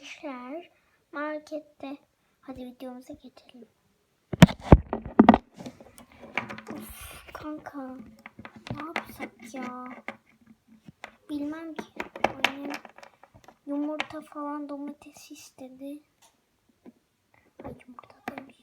gençler markette. Hadi videomuza geçelim. Of, kanka ne yapsak ya? Bilmem ki. Annem yumurta falan domates istedi. Ay yumurta demiş.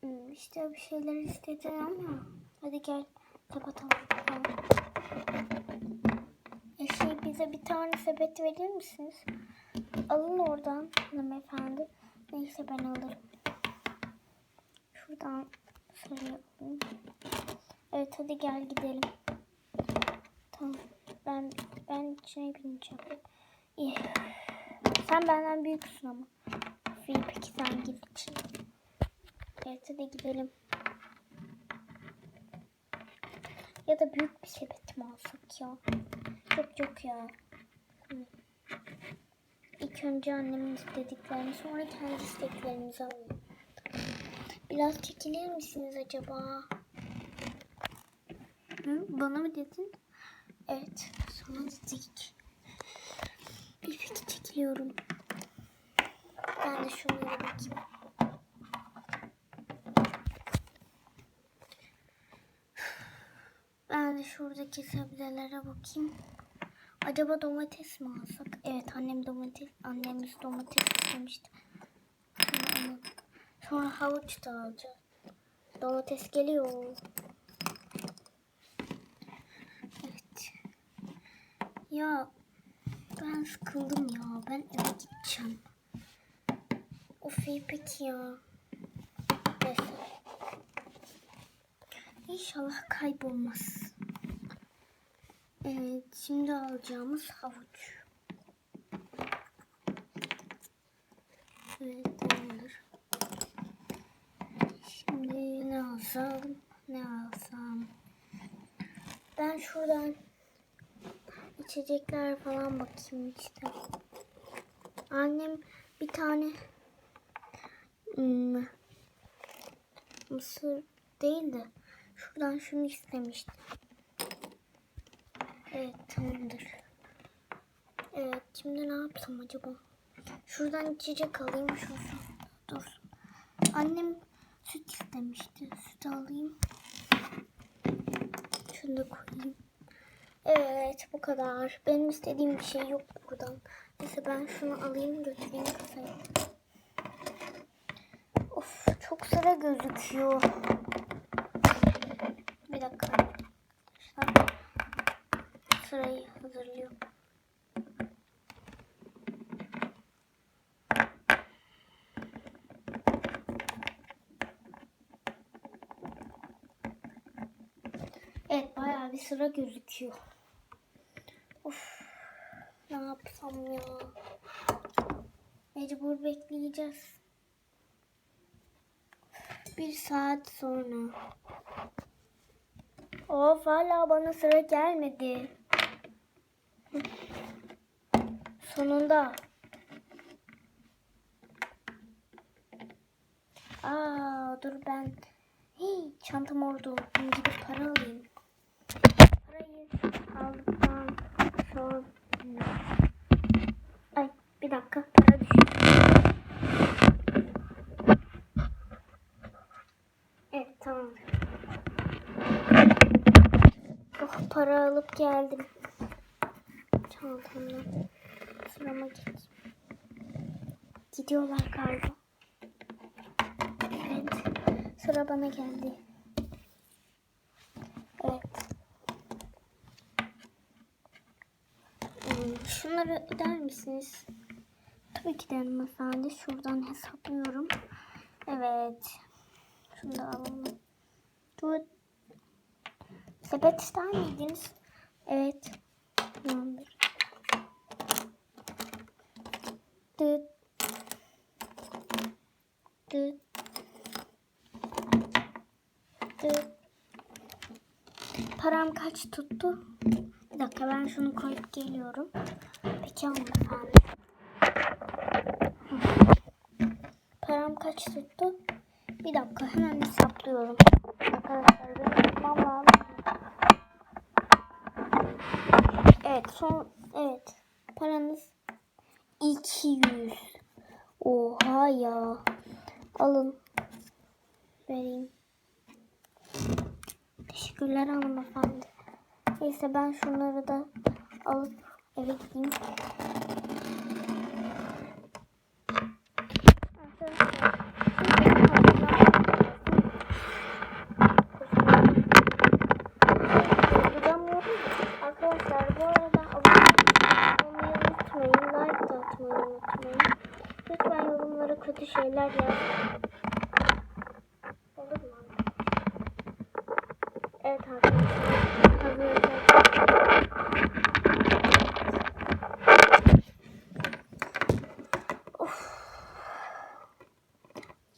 Hmm, işte bir şeyler istedi ama hadi gel kapatalım. E şey bize bir tane sepet verir misiniz? Alın oradan hanımefendi. Neyse ben alırım. Şuradan sarıya alayım. Evet hadi gel gidelim. Tamam. Ben ben içine bineceğim. İyi. Sen benden büyüksün ama. İyi peki sen git için. Evet hadi gidelim. Ya da büyük bir sepet mi alsak ya? Yok yok ya. İlk önce annemin istediklerini sonra kendi isteklerimizi alalım. Biraz çekilir misiniz acaba? Hı, bana mı dedin? Evet, sana dedik. Bir peki çekiliyorum. Ben de şunlara bakayım. Ben de şuradaki sebzelere bakayım. Acaba domates mi alsak? Evet annem domates, annemiz domates istemişti. Sonra, sonra havuç da alacağız. Domates geliyor. Evet. Ya ben sıkıldım ya. Ben eve gideceğim. Of iyi peki ya. Neyse. İnşallah kaybolmaz. Evet, şimdi alacağımız havuç. Evet, tamamdır. Şimdi ne alsam, ne alsam. Ben şuradan içecekler falan bakayım işte. Annem bir tane hmm, mısır değil de şuradan şunu istemişti. Evet tamamdır. Evet şimdi ne yapsam acaba? Şuradan içecek alayım şuradan. Dur. Annem süt istemişti. Süt alayım. Şunu da koyayım. Evet bu kadar. Benim istediğim bir şey yok buradan. Neyse ben şunu alayım götüreyim kasaya. Of çok sıra gözüküyor. Bir dakika. Arkadaşlar sırayı hazırlıyor. Evet bayağı bir sıra gözüküyor. Of ne yapsam ya. Mecbur bekleyeceğiz. Bir saat sonra. Of hala bana sıra gelmedi. Sonunda. Aa dur ben. Hey, çantam orada. Ben gidip para alayım. Parayı aldıktan sonra. Ay bir dakika para düştü. Evet tamam. Oh para alıp geldim. Çantamdan. Sırama geç. Gidiyorlar galiba. Evet. Sıra bana geldi. Evet. Hmm, Şunları öder misiniz? Tabii ki de hanımefendi. Şuradan hesaplıyorum. Evet. Şunu da alalım. Dur. Sepet ister miydiniz? Evet. Tamamdır. Dıt. Param kaç tuttu? Bir dakika ben şunu koyup geliyorum. Peki hanımefendi. Param kaç tuttu? Bir dakika hemen hesaplıyorum. Arkadaşlar benim yapmam. Evet son evet paranız 200. Oha ya. Alın. Vereyim. Teşekkürler hanımefendi. Neyse ben şunları da alıp eve gideyim. Arkadaşlar bu arada abone olmayı unutmayın. Like de atmayı unutmayın. Lütfen kötü şeyler yazın. Olur mu? Evet arkadaşlar. Hazır Of.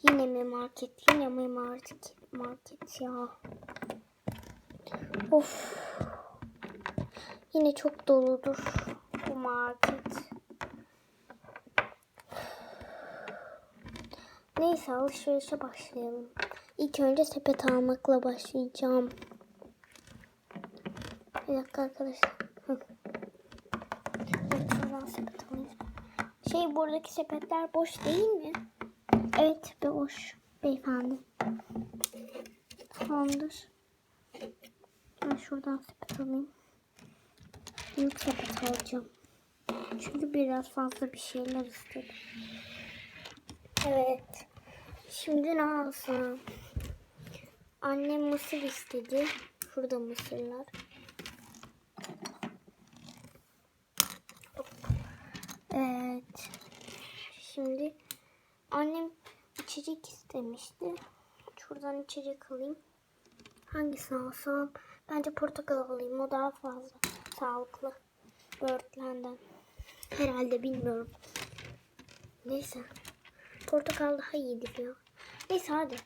Yine mi market? Yine mi market? Market ya. Of. Yine çok doludur bu market. Neyse alışverişe başlayalım. İlk önce sepet almakla başlayacağım. Bir dakika arkadaşlar. Şuradan sepet alayım. Şey buradaki sepetler boş değil mi? Evet boş beyefendi. Tamamdır. Ben şuradan sepet alayım. Büyük sepet alacağım. Çünkü biraz fazla bir şeyler istedim. Evet. Şimdi ne alsam? Annem mısır istedi. Şurada mısırlar. Evet. Şimdi annem içecek istemişti. Şuradan içecek alayım. Hangisini alsam? Bence portakal alayım. O daha fazla sağlıklı. Böğürtlenden. Herhalde bilmiyorum. Neyse. Portakal daha iyidir ya. Neyse hadi.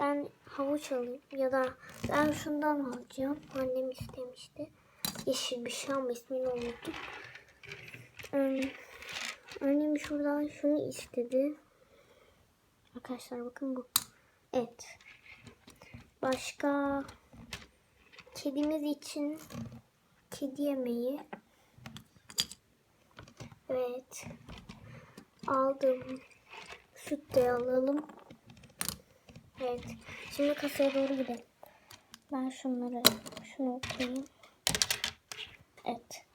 Ben havuç alayım. Ya da ben şundan alacağım. Annem istemişti. Yeşil bir şey ama ismini unuttum. Ee, annem şuradan şunu istedi. Arkadaşlar bakın bu. Evet. Başka kedimiz için kedi yemeği. Evet. Aldım. Süt de alalım. Evet. Şimdi kasaya doğru gidelim. Ben şunları şunu okuyayım. Evet.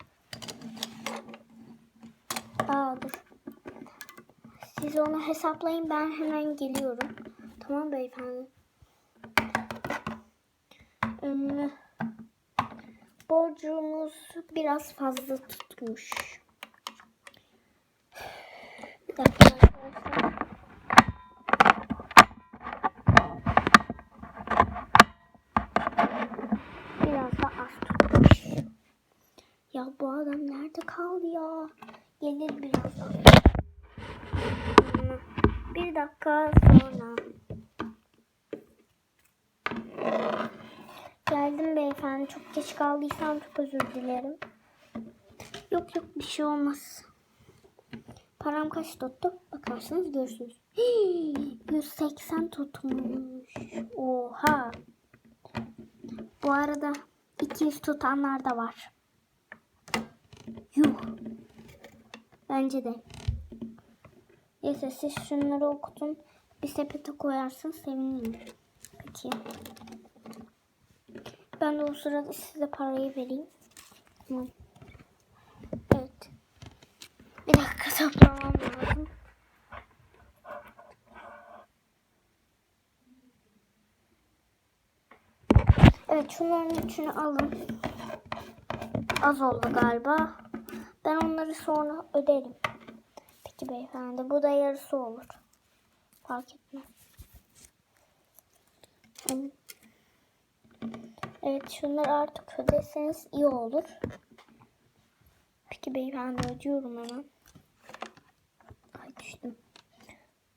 Aa dur. Siz onu hesaplayın ben hemen geliyorum. Tamam beyefendi. Ünlü. Borcumuz biraz fazla tutmuş. Bir dakika arkadaşlar. Bu adam nerede kaldı ya? Gelir birazdan. Bir dakika sonra. Geldim beyefendi. Çok geç kaldıysam çok özür dilerim. Yok yok bir şey olmaz. Param kaç tuttu? Bakarsınız görürsünüz. Hii, 180 tutmuş. Oha. Bu arada 200 tutanlar da var. Yuh. Bence de. Neyse siz şunları okutun. Bir sepete koyarsın sevinirim. Peki. Ben de o sırada size parayı vereyim. Tamam. Evet. Bir dakika toplamam lazım. Evet şunların üçünü alın. Az oldu galiba. Ben onları sonra öderim. Peki beyefendi bu da yarısı olur. Fark etmez. Evet. Evet şunları artık ödeseniz iyi olur. Peki beyefendi ödüyorum hemen. Ay düştüm.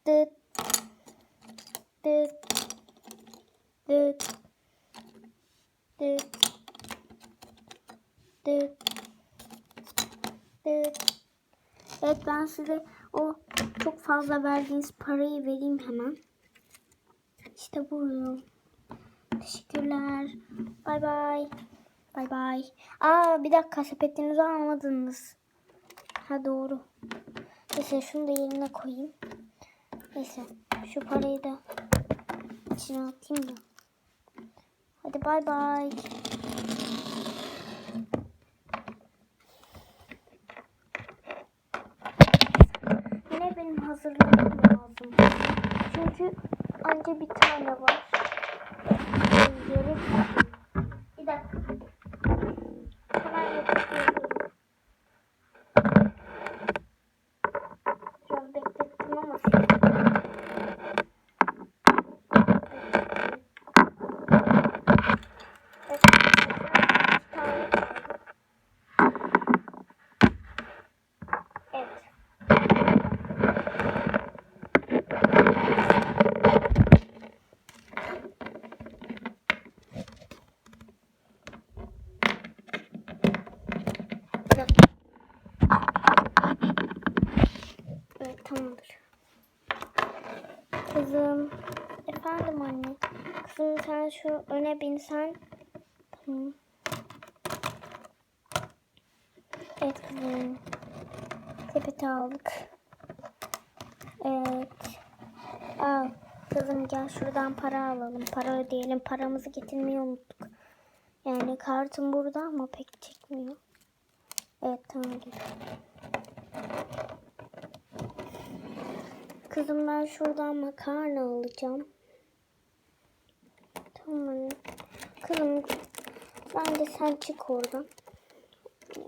Dıt. Dıt. Dıt. Dıt. Dıt. Evet ben size o çok fazla verdiğiniz parayı vereyim hemen. İşte buyurun. Teşekkürler. Bay bay. Bay bay. Aa bir dakika sepetinizi almadınız. Ha doğru. Neyse şunu da yerine koyayım. Neyse şu parayı da içine atayım da. Hadi bay bay. Yine benim hazırlamam lazım. Çünkü anca bir tane var. Yürü. Bir dakika. Hemen yapıyorum. Biraz beklettim ama. Evet, bir tane kaldı. Evet. Bir dakika. Evet tamamdır. Kızım. Efendim anne. Kızım sen şu öne binsen. Tamam. Evet kızım. Sepeti aldık. Evet. Al. Kızım gel şuradan para alalım. Para ödeyelim. Paramızı getirmeyi unuttuk. Yani kartım burada ama pek çekmiyor. Evet tamam. Kızım ben şuradan makarna alacağım. Anne. Kızım ben de sen çık oradan.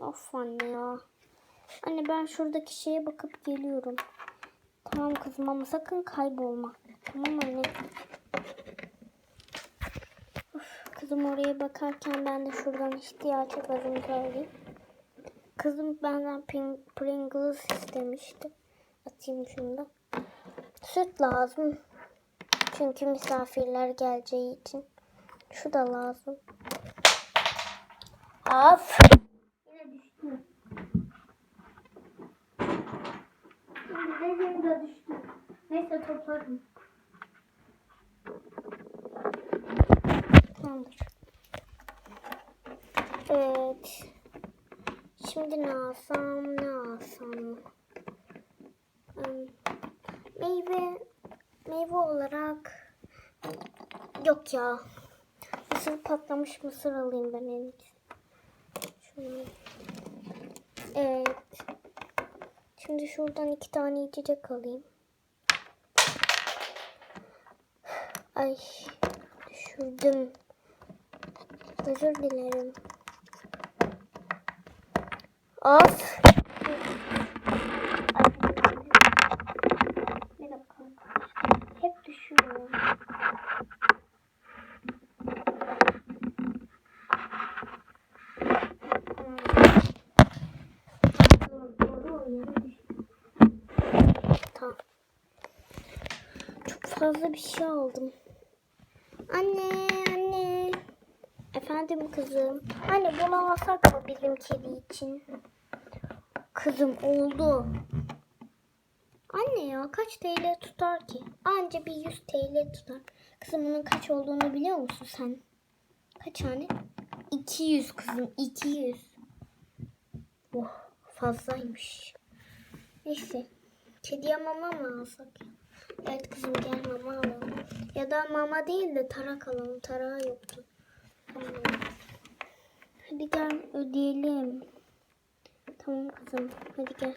Of anne ya. Anne ben şuradaki şeye bakıp geliyorum. Tamam kızım ama sakın kaybolma. Tamam anne. Of, kızım oraya bakarken ben de şuradan ihtiyaç gazımızı alayım. Kızım benden pring- Pringles istemişti. Atayım şunu da. Süt lazım. Çünkü misafirler geleceği için. Şu da lazım. Of. Yine düştü. Şimdi dediğim de düştü. Neyse toplarım. Tamamdır. Evet. Şimdi ne alsam ne alsam. Meyve meyve olarak yok ya. Mısır patlamış mısır alayım ben en iyisi. Evet. Şimdi şuradan iki tane içecek alayım. Ay düşürdüm. Özür dilerim. Of. Bir dakika. Hep düşüyor. Tamam. Fazla bir şey aldım. Anne, anne. Efendim kızım. Anne bunu alsak mı bizim kedi için? Kızım oldu. Anne ya kaç TL tutar ki? Anca bir 100 TL tutar. Kızım bunun kaç olduğunu biliyor musun sen? Kaç anne? 200 kızım 200. Oh fazlaymış. Neyse. Kediye mama mı alsak? Evet kızım gel mama alalım. Ya da mama değil de tarak alalım. Tarağı yoktu. Tamam. Hadi gel ödeyelim. Tamam kızım. Hadi gel.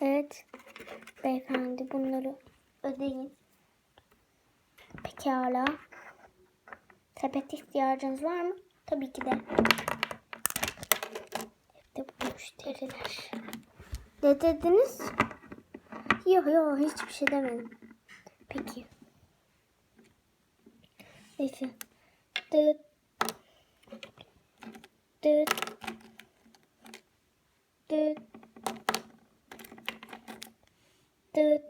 Evet. Beyefendi bunları ödeyin. Pekala. Sepet ihtiyacınız var mı? Tabii ki de. Hep de bu müşteriler. Ne dediniz? Yok yok hiçbir şey demedim. Peki. Neyse. Dıt. Dıt. Dıt. Dıt.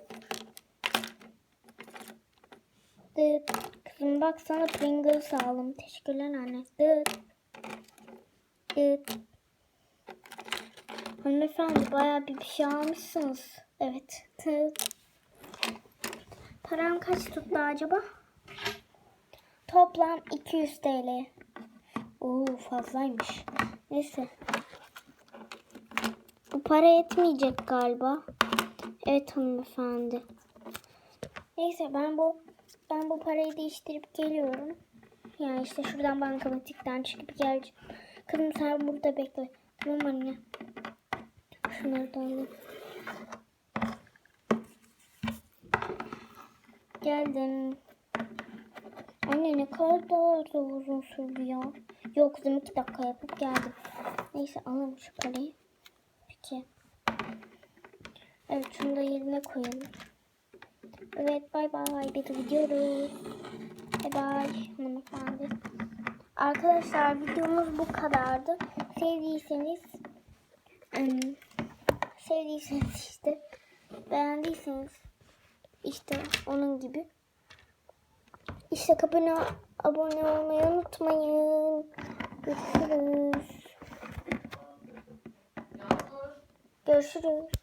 Dıt. Kızım bak sana Pringles aldım. Teşekkürler anne. Dıt. Dıt. Hanımefendi bayağı bir bir şey almışsınız. Evet. Param kaç tuttu acaba? Toplam 200 TL. Oo fazlaymış. Neyse. Bu para yetmeyecek galiba. Evet hanımefendi. Neyse ben bu ben bu parayı değiştirip geliyorum. Yani işte şuradan bankamatikten çıkıp geleceğim. Kızım sen burada bekle. Tamam anne. Şunları da. Geldim. Anne ne kadar da uzun sürdü ya. Yok kızım iki dakika yapıp geldim. Neyse alalım şu parayı. Peki. Evet şunu da yerine koyalım. Evet bay bay. Biz gidiyoruz. Bay bay. Arkadaşlar videomuz bu kadardı. Sevdiyseniz sevdiyseniz işte beğendiyseniz işte onun gibi işte abone, abone olmayı unutmayın. Görüşürüz. Görüşürüz.